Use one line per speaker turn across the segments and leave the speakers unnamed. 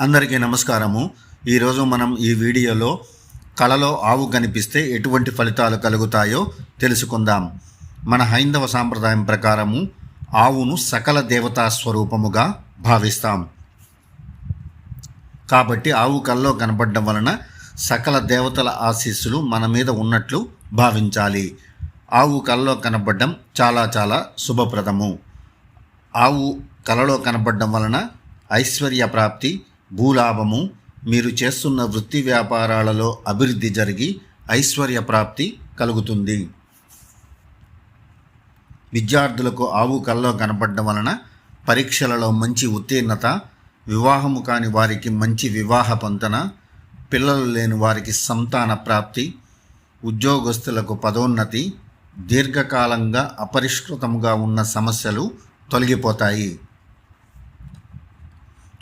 అందరికీ నమస్కారము. ఈరోజు మనం ఈ వీడియోలో కళలో ఆవు కనిపిస్తే ఎటువంటి ఫలితాలు కలుగుతాయో తెలుసుకుందాం. మన హైందవ సాంప్రదాయం ప్రకారము ఆవును సకల దేవతా స్వరూపముగా భావిస్తాం. కాబట్టి ఆవు కళ్ళలో కనపడడం వలన సకల దేవతల ఆశీస్సులు మన మీద ఉన్నట్లు భావించాలి. ఆవు కళ్ళలో కనపడడం చాలా చాలా శుభప్రదము. ఆవు కలలో కనపడడం వలన ఐశ్వర్య ప్రాప్తి భూలాభము మీరు చేస్తున్న వృత్తి వ్యాపారాలలో అభివృద్ధి జరిగి ఐశ్వర్య ప్రాప్తి కలుగుతుంది. విద్యార్థులకు ఆవు కల్లో కనపడడం వలన పరీక్షలలో మంచి ఉత్తీర్ణత వివాహము కాని వారికి మంచి వివాహ పొంతన పిల్లలు లేని వారికి సంతాన ప్రాప్తి ఉద్యోగస్తులకు పదోన్నతి దీర్ఘకాలంగా అపరిష్కృతముగా ఉన్న సమస్యలు తొలగిపోతాయి.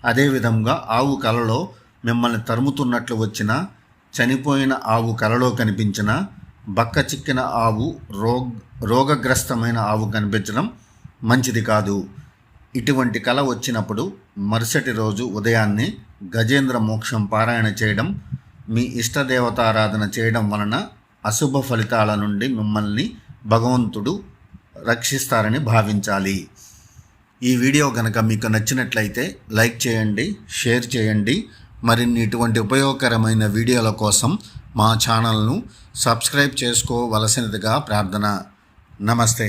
అదేవిధంగా ఆవు కలలో మిమ్మల్ని తరుముతున్నట్లు వచ్చిన చనిపోయిన ఆవు కలలో కనిపించిన బక్క చిక్కిన ఆవు రోగ్ రోగగ్రస్తమైన ఆవు కనిపించడం మంచిది కాదు. ఇటువంటి కళ వచ్చినప్పుడు మరుసటి రోజు ఉదయాన్నే గజేంద్ర మోక్షం పారాయణ చేయడం మీ ఇష్టదేవతారాధన చేయడం వలన అశుభ ఫలితాల నుండి మిమ్మల్ని భగవంతుడు రక్షిస్తారని భావించాలి. ఈ వీడియో కనుక మీకు నచ్చినట్లయితే లైక్ చేయండి షేర్ చేయండి. మరిన్ని ఇటువంటి ఉపయోగకరమైన వీడియోల కోసం మా ఛానల్ను సబ్స్క్రైబ్ చేసుకోవలసినదిగా ప్రార్థన. నమస్తే.